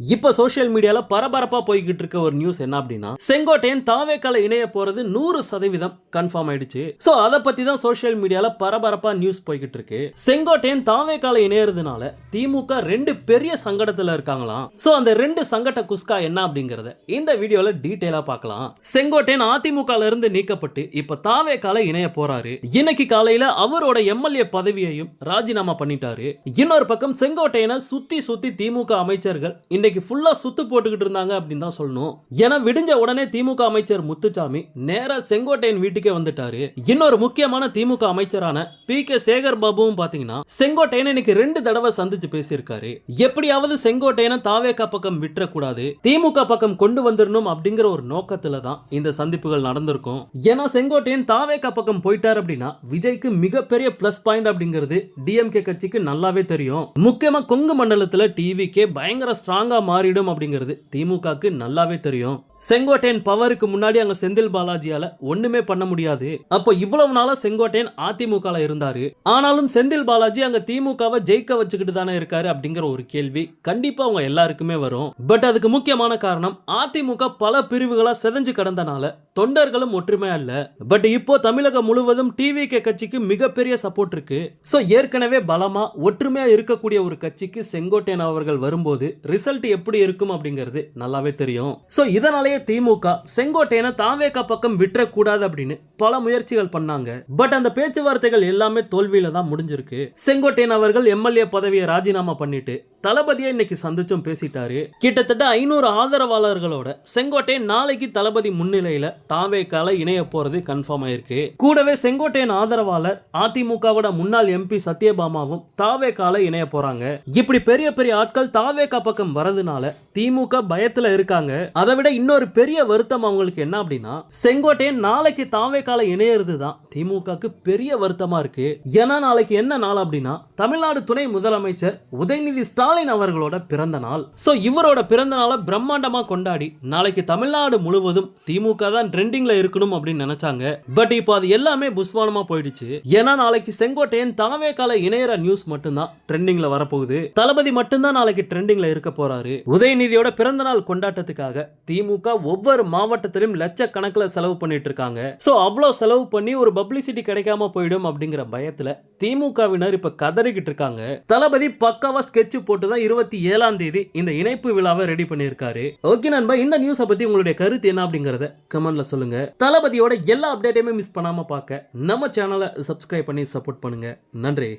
இப்ப சோஷியல் மீடியால பரபரப்பா போய்கிட்டு இருக்க ஒரு நியூஸ் என்ன அப்படின்னா செங்கோட்டையன் தாவேக்கால இணைய போறது நூறு சதவீதம் கன்ஃபார்ம் ஆயிடுச்சு. ஸோ அத பத்தி தான் சோஷியல் மீடியால பரபரப்பா நியூஸ் போய்கிட்டு இருக்கு. செங்கோட்டையன் தாவேக்கால இணையறதுனால திமுக ரெண்டு பெரிய சங்கடத்துல இருக்காங்களாம். ஸோ அந்த ரெண்டு சங்கட குஸ்கா என்ன அப்படிங்கறத இந்த வீடியோல டீட்டெயிலாக பார்க்கலாம். செங்கோட்டையன் அதிமுகல இருந்து நீக்கப்பட்டு இப்ப தாவேக்கால இணைய போறாரு. இன்னைக்கு காலையில அவரோட எம்எல்ஏ பதவியையும் ராஜினாமா பண்ணிட்டாரு. இன்னொரு பக்கம் செங்கோட்டையனை சுத்தி சுத்தி திமுக அமைச்சர்கள் இன்னைக்கு இன்னைக்கு ஃபுல்லாக சுத்து போட்டுக்கிட்டு இருந்தாங்க அப்படின்னு தான் சொல்லணும். ஏன்னா விடிஞ்ச உடனே திமுக அமைச்சர் முத்துசாமி நேராக செங்கோட்டையன் வீட்டுக்கே வந்துட்டாரு. இன்னொரு முக்கியமான திமுக அமைச்சரான பி கே சேகர் பாபுவும் பாத்தீங்கன்னா செங்கோட்டையன் இன்னைக்கு ரெண்டு தடவை சந்திச்சு பேசியிருக்காரு. எப்படியாவது செங்கோட்டையனை தாவேக்கா பக்கம் விட்டுறக்கூடாது திமுக பக்கம் கொண்டு வந்துடணும் அப்படிங்கிற ஒரு நோக்கத்துல தான் இந்த சந்திப்புகள் நடந்திருக்கும். ஏன்னா செங்கோட்டையன் தாவேக்கா பக்கம் போயிட்டார் அப்படின்னா விஜய்க்கு மிகப்பெரிய பிளஸ் பாயிண்ட் அப்படிங்கிறது டிஎம்கே கட்சிக்கு நல்லாவே தெரியும். முக்கியமா கொங்கு மண்டலத்துல டிவிக்கே பயங்கர ஸ்ட்ராங்கா மாறிடும் அப்படிங்கிறது. திமுகக்கு நல்லாவே தெரியும். செங்கோட்டையன் பவருக்கு முன்னாடி அங்க செந்தில் பாலாஜியால ஒண்ணுமே பண்ண முடியாது. அப்போ இவ்வளவு நாளா செங்கோட்டையன் அதிமுக இருந்தாரு. ஆனாலும் செந்தில் பாலாஜி அங்க திமுகவை ஜெயிக்க வச்சுக்கிட்டு தானே இருக்காரு அப்படிங்கிற ஒரு கேள்வி கண்டிப்பா அவங்க எல்லாருக்குமே வரும். பட் அதுக்கு முக்கியமான காரணம் அதிமுக பல பிரிவுகளா செதஞ்சு கடந்தனால தொண்டர்களும் ஒற்றுமையா இல்ல. பட் இப்போ தமிழகம் முழுவதும் டிவிகே கட்சிக்கு மிகப்பெரிய சப்போர்ட் இருக்கு. சோ ஏற்கனவே பலமா ஒற்றுமையா இருக்கக்கூடிய ஒரு கட்சிக்கு செங்கோட்டையன் அவர்கள் வரும்போது ரிசல்ட் எப்படி இருக்கும் அப்படிங்கிறது நல்லாவே தெரியும். சோ இதனாலேயே திமுக செங்கோட்டையனை தாவேக்கா பக்கம் விட்டுறக்கூடாது அப்படின்னு பல முயற்சிகள் பண்ணாங்க. பட் அந்த பேச்சுவார்த்தைகள் எல்லாமே தோல்வியில தான் முடிஞ்சிருக்கு. செங்கோட்டையன் அவர்கள் எம்எல்ஏ பதவியை ராஜினாமா பண்ணிட்டு தளபதியை இன்னைக்கு சந்திச்சும் பேசிட்டாரு. கிட்டத்தட்ட ஐநூறு ஆதரவாளர்களோட செங்கோட்டையன் நாளைக்கு தளபதி முன்னிலையில தாவேக்கால இணைய போறது கன்ஃபார்ம் ஆயிருக்கு. கூடவே செங்கோட்டையன் ஆதரவாளர் அதிமுகவோட முன்னாள் எம்பி சத்யபாமாவும் தாவேக்கால இணைய போறாங்க. இப்படி பெரிய பெரிய ஆட்கள் தாவேக்கா பக்கம் வரதுனால திமுக பயத்துல இருக்காங்க. அதை விட இன்னொரு பெரிய வருத்தம் அவங்களுக்கு என்ன அப்படின்னா செங்கோட்டையன் நாளைக்கு தாவேக்கால இணையிறது தான் திமுகக்கு பெரிய வருத்தமா இருக்கு. ஏன்னா நாளைக்கு என்ன நாள் அப்படின்னா தமிழ்நாடு துணை முதலமைச்சர் உதயநிதி ஸ்டாலின் அவர்களோட பிறந்த நாள். ஸோ இவரோட பிறந்த நாளை பிரம்மாண்டமா கொண்டாடி நாளைக்கு தமிழ்நாடு முழுவதும் திமுக தான் ட்ரெண்டிங்ல இருக்கணும் அப்படின்னு நினைச்சாங்க. பட் இப்போ அது எல்லாமே புஷ்வானமா போயிடுச்சு. ஏன்னா நாளைக்கு செங்கோட்டையன் கால இணையற நியூஸ் மட்டும்தான் ட்ரெண்டிங்ல வரப்போகுது. தளபதி மட்டும்தான் நாளைக்கு ட்ரெண்டிங்ல இருக்க போறாரு. உதயநிதியோட பிறந்த நாள் கொண்டாட்டத்துக்காக திமுக ஒவ்வொரு மாவட்டத்திலும் லட்சக்கணக்கில் செலவு பண்ணிட்டு இருக்காங்க. ஸோ அவ்வளோ செலவு பண்ணி ஒரு பப்ளிசிட்டி கிடைக்காம போயிடும் அப்படிங்கிற பயத்துல திமுகவினர் இப்ப கதறிக்கிட்டு இருக்காங்க. தளபதி பக்காவா ஸ்கெட்ச் போட்டு தான் இருபத்தி ஏழாம் தேதி இந்த இணைப்பு விழாவை ரெடி பண்ணியிருக்காரு. ஓகே நண்பா இந்த நியூஸை பத்தி உங்களுடைய கருத்து என்ன அப்படிங்கறத கமெண்ட்ல சொல்லுங்க. தளபதியோட எல்லா அப்டேட்டையுமே மிஸ் பண்ணாம பார்க்க நம்ம சேனலை சப்ஸ்கிரைப் பண்ணி சப்போர்ட் பண்ணுங்க. நன்றி.